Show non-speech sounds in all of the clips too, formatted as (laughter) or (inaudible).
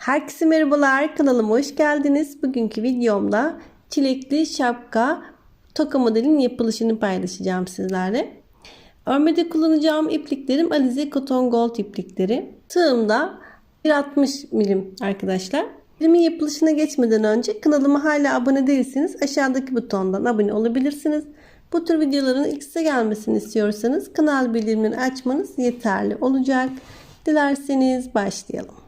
Herkese merhabalar kanalıma hoş geldiniz. Bugünkü videomda çilekli şapka toka modelin yapılışını paylaşacağım sizlerle. Örmede kullanacağım ipliklerim Alize Cotton Gold iplikleri. Tığımda 1.60 milim arkadaşlar. İpliğimin yapılışına geçmeden önce kanalıma hala abone değilseniz aşağıdaki butondan abone olabilirsiniz. Bu tür videoların ilk size gelmesini istiyorsanız kanal bildirimlerini açmanız yeterli olacak. Dilerseniz başlayalım.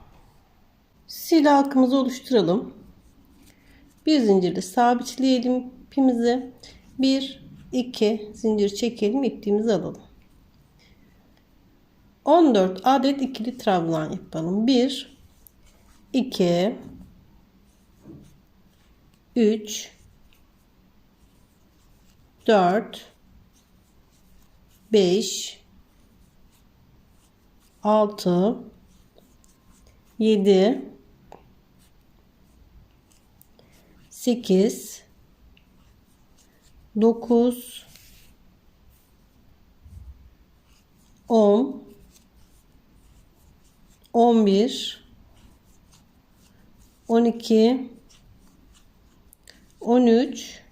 Sil halkımızı oluşturalım. Bir zincirle sabitleyelim ipimizi. 1 2 zincir çekelim, ipliğimizi alalım. 14 adet ikili trabzan yapalım. 1 2 3 4 5 6 7 8 9 10 11 12 13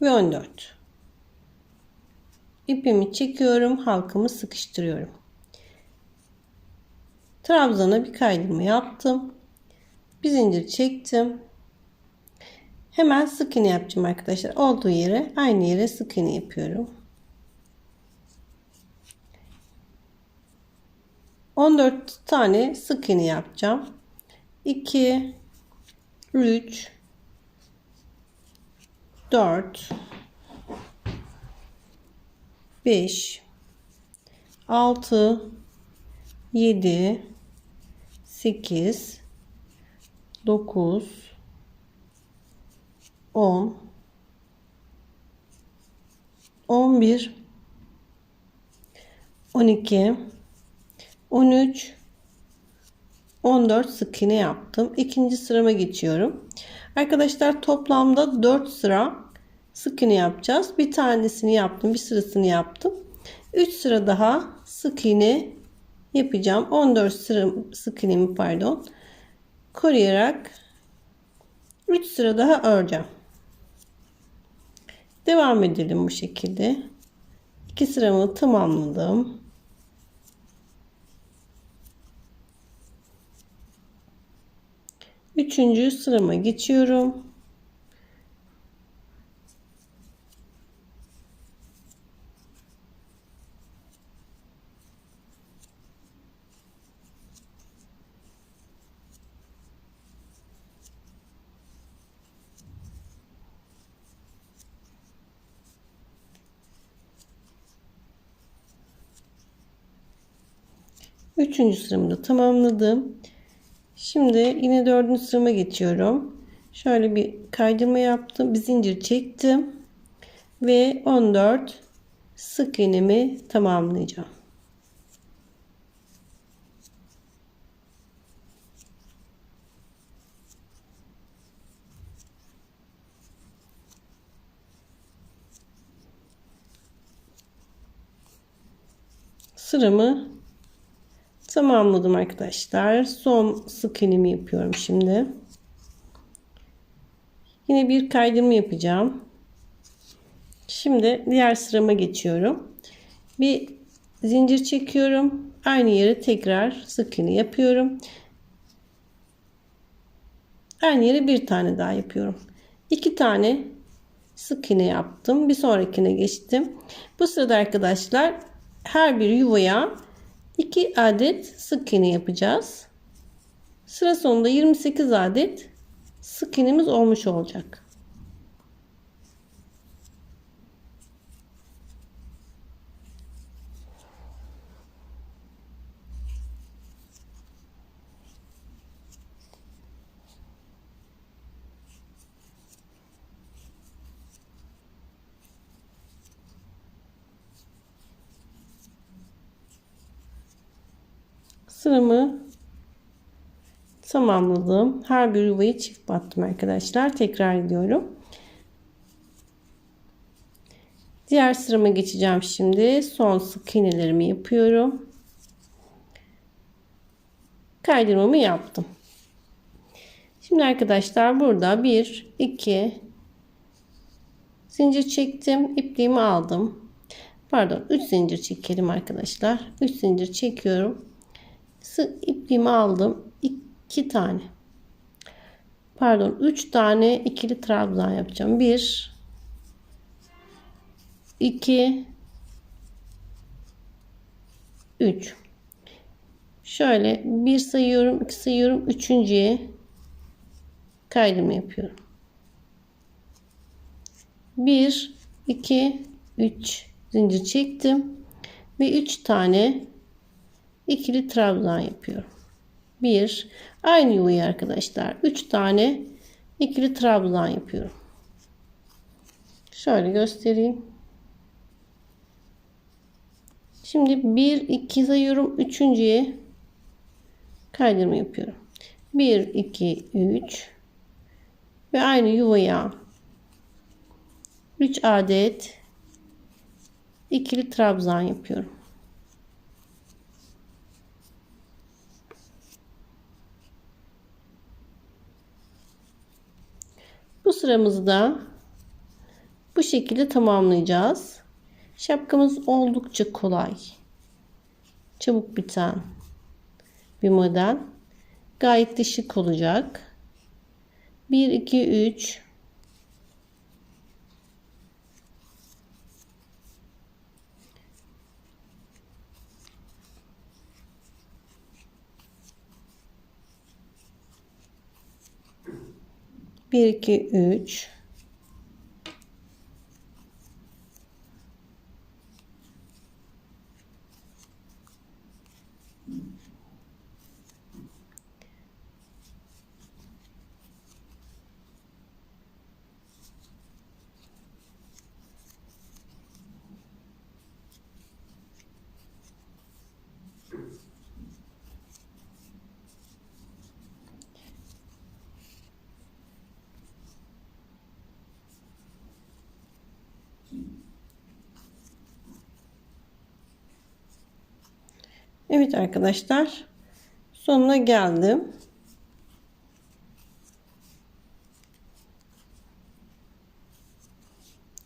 ve 14 ipimi çekiyorum halkamı sıkıştırıyorum. Trabzana bir kaydırma yaptım. Bir zincir çektim hemen sık iğne yapacağım arkadaşlar. Olduğu yere aynı yere sık iğne yapıyorum. 14 tane sık iğne yapacağım. 2 3 4 5 6 7 8 9 10 11 12 13 14 sık iğne yaptım. İkinci sırama geçiyorum. Arkadaşlar toplamda 4 sıra sık iğne yapacağız. Bir tanesini yaptım, bir sırasını yaptım. 3 sıra daha sık iğne yapacağım. 14 sıra sık iğnemi pardon koruyarak 3 sıra daha öreceğim. Devam edelim bu şekilde. 2 sıramı tamamladım. Üçüncü sırama geçiyorum. Üçüncü sıramı da tamamladım. Şimdi yine dördüncü sırama geçiyorum. Şöyle bir kaydırma yaptım. Bir zincir çektim. Ve 14 sık iğnemi tamamlayacağım. Sıramı tamamladım arkadaşlar. Son sık iğnemi yapıyorum şimdi. Yine bir kaydırma yapacağım. Şimdi diğer sırama geçiyorum. Bir zincir çekiyorum. Aynı yere tekrar sık iğne yapıyorum. Aynı yere bir tane daha yapıyorum. İki tane sık iğne yaptım. Bir sonrakine geçtim. Bu sırada arkadaşlar her bir yuvaya 2 adet sık iğne yapacağız. Sıra sonunda 28 adet sık iğnemiz olmuş olacak. Sıramı tamamladım. Her bir yuvayı çift battım arkadaşlar. Tekrar ediyorum. Diğer sırama geçeceğim şimdi. Son sık iğnelerimi yapıyorum. kaydırmamı yaptım. Şimdi arkadaşlar burada 1 2 zincir çektim. ipliğimi aldım. Pardon 3 zincir çekelim arkadaşlar. 3 zincir çekiyorum. Sık ipliğimi aldım. 2 tane. Pardon 3 tane ikili trabzan yapacağım. 1 2 3 Şöyle bir sayıyorum, iki sayıyorum, üçüncüye kaydırma yapıyorum. 1 2 3 zincir çektim ve 3 tane ikili trabzan yapıyorum. 1 aynı yuvayı arkadaşlar 3 tane ikili trabzan yapıyorum. Şöyle göstereyim. Şimdi 1 2 sayıyorum. Üçüncüye kaydırma yapıyorum. 1 2 3 ve aynı yuvaya 3 adet ikili trabzan yapıyorum. Bu sıramızı da bu şekilde tamamlayacağız. Şapkamız oldukça kolay. Çabuk biten bir model. Gayet de şık olacak. 1 2 3 1 2 3 Evet arkadaşlar sonuna geldim.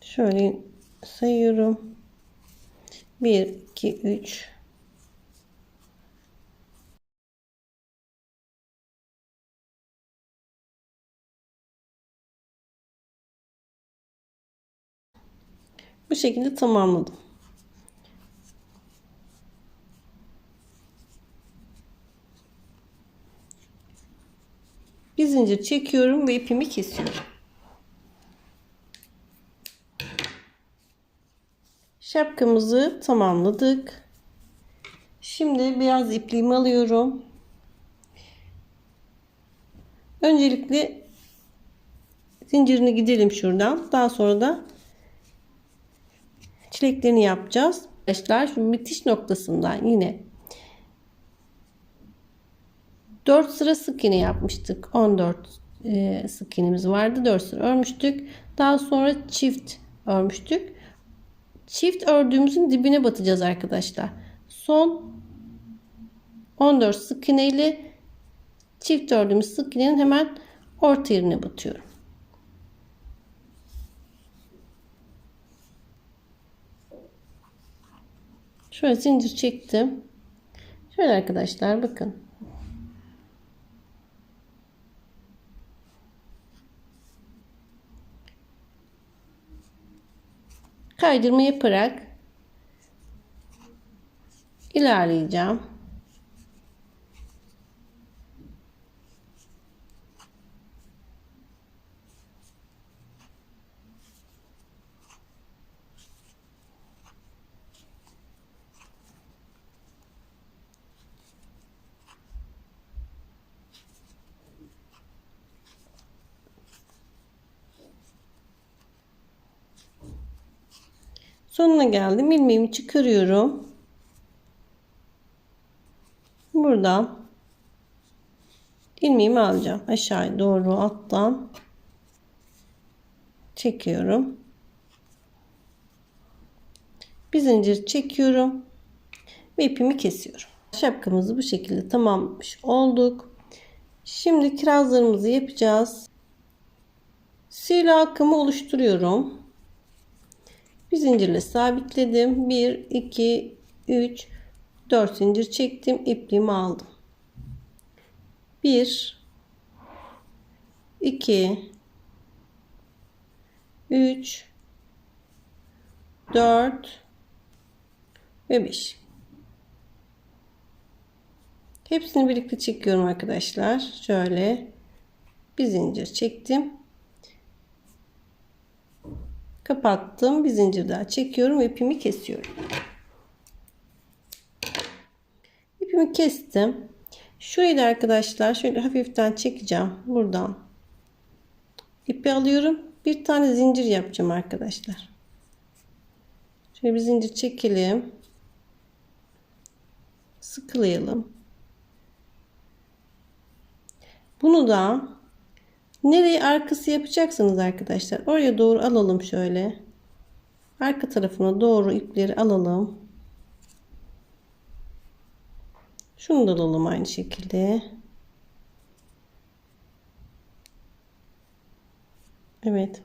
Şöyle sayıyorum. 1 2 3 Bu şekilde tamamladım. Zincir çekiyorum ve ipimi kesiyorum. Şapkamızı tamamladık. Şimdi biraz ipliğimi alıyorum. Öncelikle zincirini gidelim şuradan. Daha sonra da çileklerini yapacağız. Arkadaşlar şu bitiş noktasından yine 4 sıra sık iğne yapmıştık. 14 e, sık iğnemiz vardı. 4 sıra örmüştük. Daha sonra çift örmüştük. Çift ördüğümüzün dibine batacağız arkadaşlar. Son 14 sık iğne ile çift ördüğümüz sık iğnenin hemen orta yerine batıyorum. Şöyle zincir çektim. Şöyle arkadaşlar bakın. Kaydırma yaparak ilerleyeceğim. Sonuna geldim. ilmeğimi çıkarıyorum. Buradan ilmeğimi alacağım. Aşağıya doğru alttan çekiyorum. Bir zincir çekiyorum ve ipimi kesiyorum. Şapkamızı bu şekilde tamamlamış olduk. Şimdi kirazlarımızı yapacağız. Sihirli halkamı oluşturuyorum. Bir zincirle sabitledim. 1, 2, 3, 4 zincir çektim. ipliğimi aldım. 1, 2, 3, 4 ve 5. Hepsini birlikte çekiyorum arkadaşlar. Şöyle bir zincir çektim. Kapattım. Bir zincir daha çekiyorum ve ipimi kesiyorum. İpimi kestim. Şurayı da arkadaşlar şöyle hafiften çekeceğim. Buradan ipi alıyorum. Bir tane zincir yapacağım arkadaşlar. Şöyle bir zincir çekelim. Sıkılayalım. Bunu da nereye arkası yapacaksınız arkadaşlar. Oraya doğru alalım şöyle. Arka tarafına doğru ipleri alalım. Şunu da alalım aynı şekilde. Evet.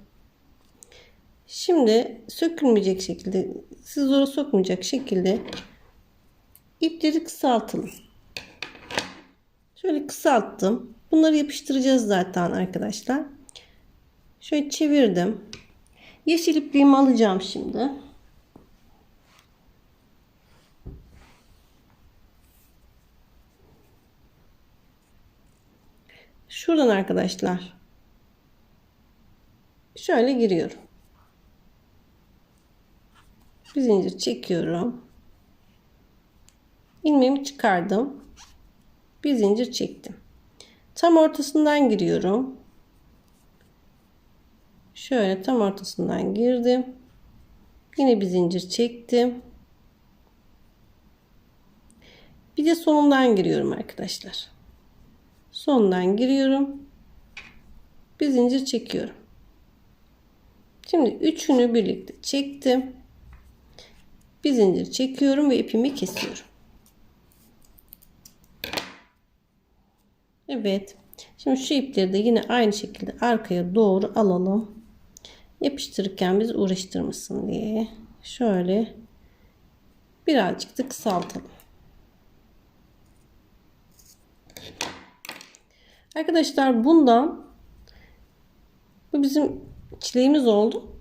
Şimdi sökülmeyecek şekilde, siz zora sokmayacak şekilde ipleri kısaltalım. Şöyle kısalttım. Bunları yapıştıracağız zaten arkadaşlar. Şöyle çevirdim. Yeşil ipliğimi alacağım şimdi. Şuradan arkadaşlar. Şöyle giriyorum. Bir zincir çekiyorum. ilmeğimi çıkardım. Bir zincir çektim. Tam ortasından giriyorum. Şöyle tam ortasından girdim. Yine bir zincir çektim. Bir de sonundan giriyorum arkadaşlar. Sonundan giriyorum. Bir zincir çekiyorum. Şimdi üçünü birlikte çektim. Bir zincir çekiyorum ve ipimi kesiyorum. Evet. Şimdi şu ipleri de yine aynı şekilde arkaya doğru alalım. Yapıştırırken biz uğraştırmasın diye. Şöyle birazcık da kısaltalım. Arkadaşlar bundan bu bizim çileğimiz oldu.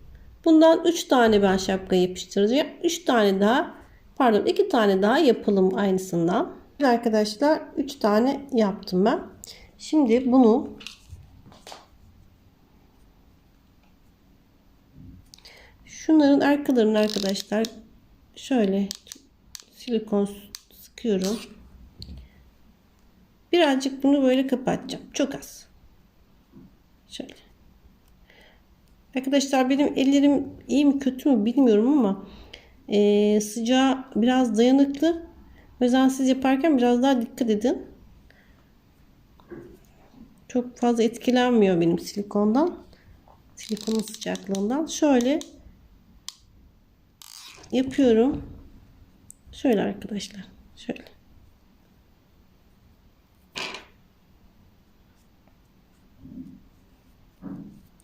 Bundan 3 tane ben şapka yapıştıracağım. 3 tane daha pardon 2 tane daha yapalım aynısından. Arkadaşlar 3 tane yaptım ben. Şimdi bunu şunların arkalarını arkadaşlar şöyle silikon sıkıyorum. Birazcık bunu böyle kapatacağım. Çok az. Şöyle. Arkadaşlar benim ellerim iyi mi kötü mü bilmiyorum ama e, sıcağı biraz dayanıklı. O yüzden siz yaparken biraz daha dikkat edin. Çok fazla etkilenmiyor benim silikondan. Silikonun sıcaklığından. Şöyle yapıyorum. Şöyle arkadaşlar. Şöyle.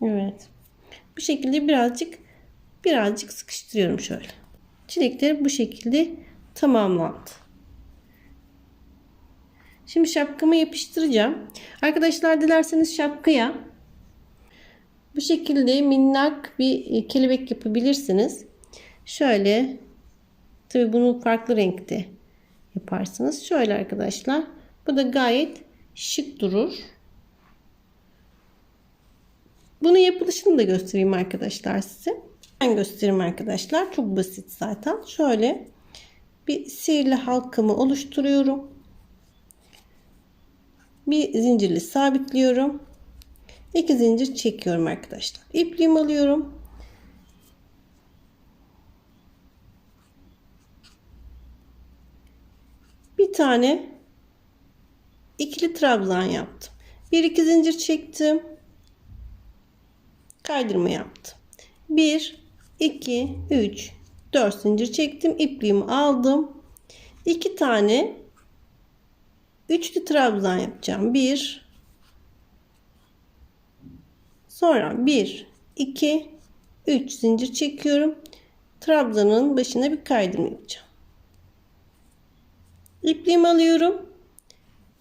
Evet. Bu şekilde birazcık birazcık sıkıştırıyorum şöyle. Çilekleri bu şekilde tamamlandı. Şimdi şapkamı yapıştıracağım. Arkadaşlar dilerseniz şapkaya bu şekilde minnak bir kelebek yapabilirsiniz. Şöyle tabi bunu farklı renkte yaparsınız. Şöyle arkadaşlar. Bu da gayet şık durur. Bunu yapılışını da göstereyim arkadaşlar size. Ben göstereyim arkadaşlar. Çok basit zaten. Şöyle bir sihirli halkamı oluşturuyorum. Bir zincirli sabitliyorum. İki zincir çekiyorum arkadaşlar. İpliğimi alıyorum. Bir tane ikili trabzan yaptım. Bir iki zincir çektim kaydırma yaptım. 1 2 3 4 zincir çektim. ipliğimi aldım. 2 tane üçlü trabzan yapacağım. 1 Sonra 1 2 3 zincir çekiyorum. Trabzanın başına bir kaydırma yapacağım. İpliğimi alıyorum.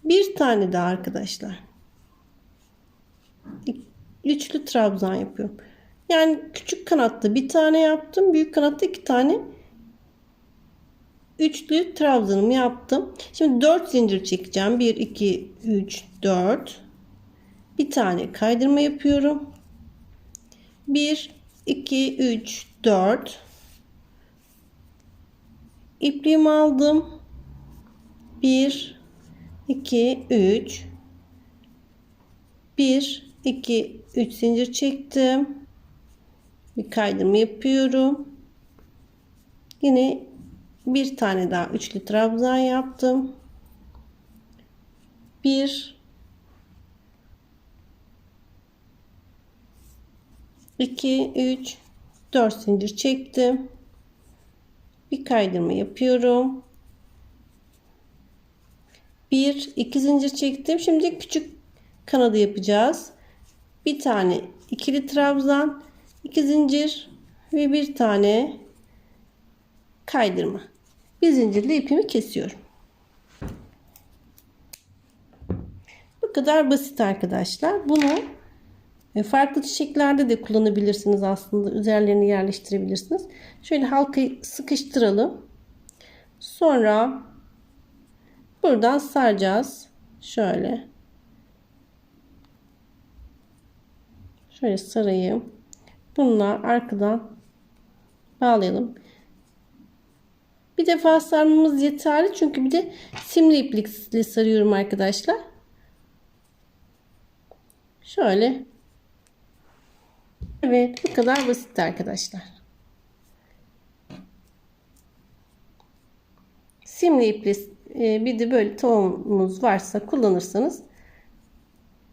Bir tane daha arkadaşlar. Üçlü trabzan yapıyorum. Yani küçük kanatta bir tane yaptım. Büyük kanatta iki tane üçlü trabzanımı yaptım. Şimdi 4 zincir çekeceğim. 1, 2, 3, 4. Bir tane kaydırma yapıyorum. 1, 2, 3, 4. İpliğimi aldım. 1, 2, 3. 1, 2, 3 zincir çektim. Bir kaydırma yapıyorum. Yine bir tane daha üçlü trabzan yaptım. 1 2 3 4 zincir çektim. Bir kaydırma yapıyorum. 1 2 zincir çektim. Şimdi küçük kanadı yapacağız. Bir tane ikili trabzan, 2 zincir ve bir tane kaydırma. Bir zincirle ipimi kesiyorum. Bu kadar basit arkadaşlar. Bunu e, farklı çiçeklerde de kullanabilirsiniz aslında. Üzerlerini yerleştirebilirsiniz. Şöyle halkayı sıkıştıralım. Sonra buradan saracağız. Şöyle. Şöyle sarayım. Bununla arkadan bağlayalım. Bir defa sarmamız yeterli. Çünkü bir de simli iplikle sarıyorum arkadaşlar. Şöyle. Evet bu kadar basit arkadaşlar. Simli ipli e, bir de böyle tohumumuz varsa kullanırsanız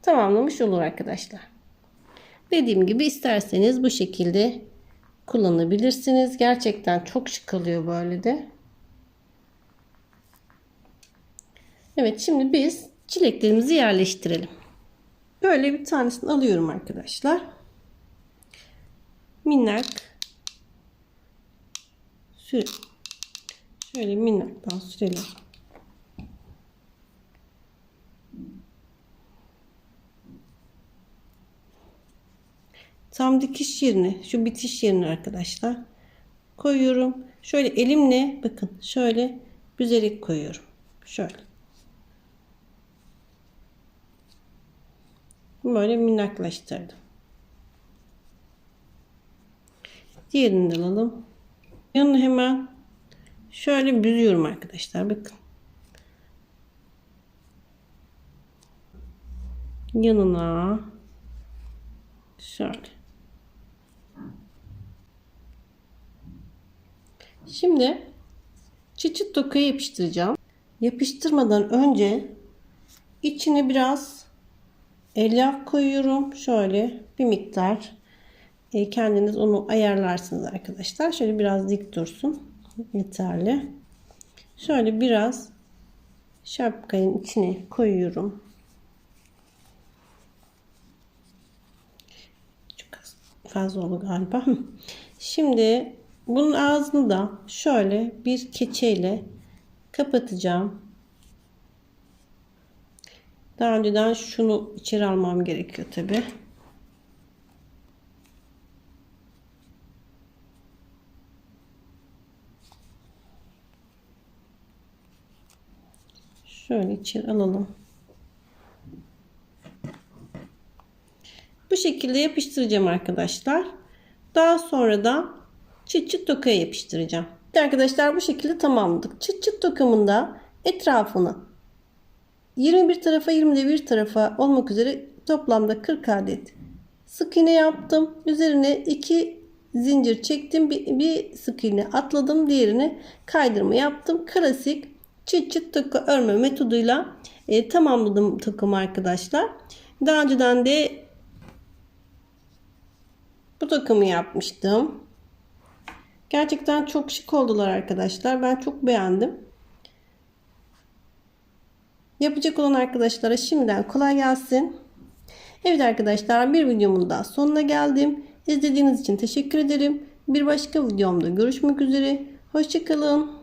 tamamlamış olur arkadaşlar. Dediğim gibi isterseniz bu şekilde kullanabilirsiniz. Gerçekten çok şık oluyor böyle de. Evet şimdi biz çileklerimizi yerleştirelim. Böyle bir tanesini alıyorum arkadaşlar. Minnak şöyle minnaktan sürelim. Tam dikiş yerine şu bitiş yerine arkadaşlar koyuyorum. Şöyle elimle bakın şöyle büzerek koyuyorum. Şöyle. Böyle minnaklaştırdım. Diğerini de alalım. Yanına hemen şöyle büzüyorum arkadaşlar. Bakın. Yanına şöyle. Şimdi çıçıt dokayı yapıştıracağım. Yapıştırmadan önce içine biraz elyaf koyuyorum. Şöyle bir miktar e, kendiniz onu ayarlarsınız arkadaşlar. Şöyle biraz dik dursun. Yeterli. Şöyle biraz şapkayın içine koyuyorum. Çok fazla oldu galiba. (laughs) Şimdi bunun ağzını da şöyle bir keçeyle kapatacağım. Daha önceden şunu içeri almam gerekiyor tabi. Şöyle içeri alalım. Bu şekilde yapıştıracağım arkadaşlar. Daha sonra da çıt çıt tokaya yapıştıracağım. Arkadaşlar bu şekilde tamamladık. Çıt çıt tokamında etrafını 21 tarafa 21 tarafa olmak üzere toplamda 40 adet sık iğne yaptım. Üzerine 2 zincir çektim. Bir, bir sık iğne atladım. Diğerini kaydırma yaptım. Klasik çıt çıt toka örme metoduyla e, tamamladım takımı arkadaşlar. Daha önceden de bu takımı yapmıştım. Gerçekten çok şık oldular arkadaşlar. Ben çok beğendim. Yapacak olan arkadaşlara şimdiden kolay gelsin. Evet arkadaşlar bir videomun daha sonuna geldim. İzlediğiniz için teşekkür ederim. Bir başka videomda görüşmek üzere. Hoşçakalın.